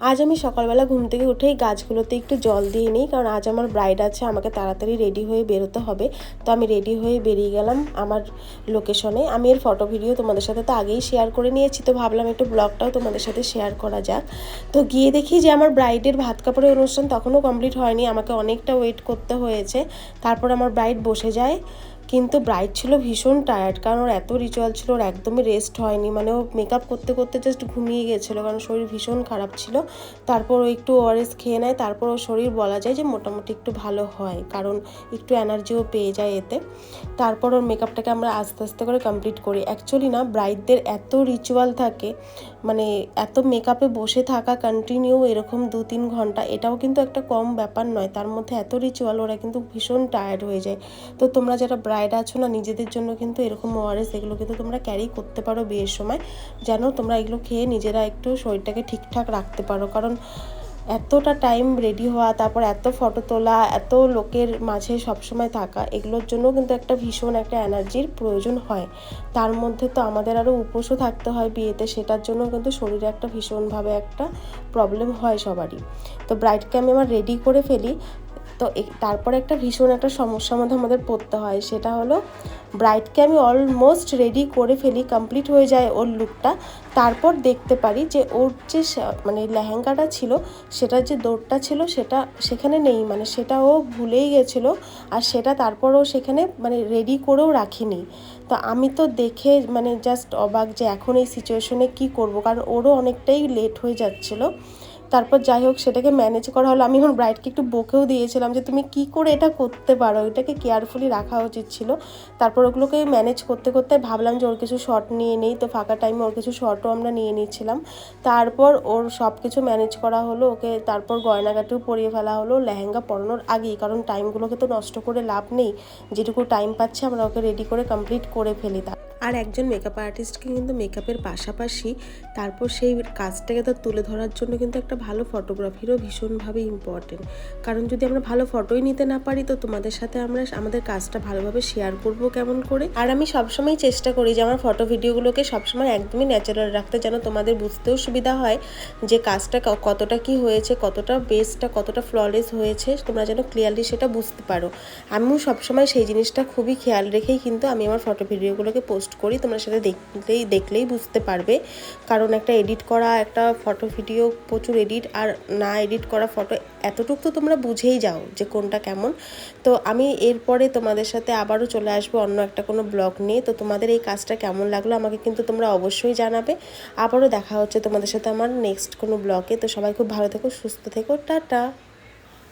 আজ আমি সকালবেলা ঘুম থেকে উঠেই গাছগুলোতে একটু জল দিয়ে নিই, কারণ আজ আমার ব্রাইড আছে, আমাকে তাড়াতাড়ি রেডি হয়ে বেরোতে হবে। তো আমি রেডি হয়ে বেরিয়ে গেলাম আমার লোকেশনে আমি এর ফটো ভিডিও তোমাদের সাথে তো আগেই শেয়ার করে নিয়েছি, তো ভাবলাম একটু ব্লগটাও তোমাদের সাথে শেয়ার করা যাক। তো গিয়ে দেখি যে আমার ব্রাইডের ভাত কাপড়ের অনুষ্ঠান তখনও কমপ্লিট হয়নি, আমাকে অনেকটা ওয়েট করতে হয়েছে। তারপর আমার ব্রাইড বসে যায়। কিন্তু ব্রাইড ছিল, ভীষণ টায়ার্ড কারণ ওর এত রিচুয়াল ছিল, ওর একদমই রেস্ট হয়নি। মানে ও মেকআপ করতে করতে জাস্ট ঘুমিয়ে গেছিল, কারণ শরীর ভীষণ খারাপ ছিল। তারপর ও একটু ওআরএস খেয়ে নেয়, তারপর ওর শরীর বলা যায় যে মোটামুটি একটু ভালো হয়, কারণ একটু এনার্জিও পেয়ে যায় এতে। তারপর ওর মেকআপটাকে আমরা আস্তে আস্তে করে কমপ্লিট করি। অ্যাকচুয়ালি না ব্রাইডদের এত রিচুয়াল থাকে মানে এত মেকআপে বসে থাকা কন্টিনিউ এরকম দু তিন ঘণ্টা, এটাও কিন্তু একটা কম ব্যাপার নয়। তার মধ্যে এত রিচুয়াল ওরা কিন্তু ভীষণ টায়ার্ড হয়ে যায়। তো তোমরা যারা ব্রাইড আছো না, নিজেদের জন্য কিন্তু এরকম ওআরএস এগুলো কিন্তু তোমরা ক্যারি করতে পারো বিয়ের সময়। যেন তোমরা এগুলো খেয়ে নিজেরা একটু শরীরটাকে ঠিকঠাক রাখতে পারো। কারণ এতটা টাইম রেডি হওয়া, তারপর এত ফটো তোলা, এত লোকের মাঝে সবসময় থাকা, এগুলোর জন্য কিন্তু একটা ভীষণ একটা এনার্জির প্রয়োজন হয়। তার মধ্যে তো আমাদের আরও উপোসও থাকতে হয় বিয়েতে, সেটার জন্য কিন্তু শরীরে একটা ভীষণভাবে একটা প্রবলেম হয় সবারই। তো ব্রাইডকে আমি আমার রেডি করে ফেলি। তো তারপরে একটা ভীষণ একটা সমস্যার মধ্যে আমাদের পড়তে হয়। সেটা হলো ব্রাইডকে আমি অলমোস্ট রেডি করে ফেলি কমপ্লিট হয়ে যায় ওর লুকটা তারপর দেখতে পারি যে ওর যে মানে লেহেঙ্গাটা ছিল, সেটার যে দৌড়টা ছিল, সেটা সেখানে নেই। মানে সেটা ও ভুলেই গেছিল আর সেটা তারপর ও সেখানে মানে রেডি করেও রাখিনি। তো আমি তো দেখে মানে জাস্ট অবাক যে এখন এই সিচুয়েশনে কি করব? কারণ ওরও অনেকটাই লেট হয়ে যাচ্ছিল। তারপর যাই হোক, সেটাকে ম্যানেজ করা হলো। আমি এখন ব্রাইডকে একটু বকেও দিয়েছিলাম যে, তুমি কি করে এটা করতে পারো? এটাকে কেয়ারফুলি রাখা উচিত ছিল। তারপর ওগুলোকে ম্যানেজ করতে করতে ভাবলাম যে, ওর কিছু শর্ট নিয়ে নেই। তো ফাঁকা টাইমে ওর কিছু শর্টও আমরা নিয়ে নিচ্ছিলাম তারপর ওর সব কিছু ম্যানেজ করা হলো। ওকে তারপর গয়নাগাটিও পরিয়ে ফেলা হলো। লেহেঙ্গা পরানোর আগেই, কারণ টাইমগুলোকে তো নষ্ট করে লাভ নেই। যেটুকু টাইম পাচ্ছে আমরা ওকে রেডি করে কমপ্লিট করে ফেলি তা আর একজন মেকআপ আর্টিস্টকে কিন্তু মেকআপের পাশাপাশি তারপর সেই কাজটাকে তো তুলে ধরার জন্য কিন্তু একটা ভালো ফটোগ্রাফিরও ভীষণভাবে ইম্পর্টেন্ট কারণ যদি আমরা ভালো ফটোই নিতে না পারি, তো তোমাদের সাথে আমরা আমাদের কাজটা ভালোভাবে শেয়ার করব কেমন করে? আর আমি সবসময় চেষ্টা করি যে আমার ফটো ভিডিওগুলোকে সবসময় একদমই ন্যাচারাল রাখতে, যেন তোমাদের বুঝতেও সুবিধা হয় যে কাজটা কতটা কি হয়েছে, কতটা বেসটা কতটা ফ্ললেস হয়েছে, তোমরা যেন ক্লিয়ারলি সেটা বুঝতে পারো। আমিও সবসময় সেই জিনিসটা খুবই খেয়াল রেখেই কিন্তু আমি আমার ফটো ভিডিওগুলোকে পোস্ট করি, তোমরা সেটা দেখলেই দেখলেই বুঝতে পারবে। কারণ একটা এডিট করা, একটা ফটো, ভিডিও প্রচুর এডিট, আর না এডিট করা ফটো এতটুকু তো তোমরা বুঝেই যাও যে কোনটা কেমন। তো আমি এরপরে তোমাদের সাথে আবারও চলে আসব অন্য একটা কোনো ব্লগ নিয়ে। তো তোমাদের এই কাজটা কেমন লাগল আমাকে কিন্তু তোমরা অবশ্যই জানাবে। আবারও দেখা হচ্ছে তোমাদের সাথে আমার নেক্সট কোনো ব্লগে। তো সবাই খুব ভালো থেকো, সুস্থ থেকো, টাটা।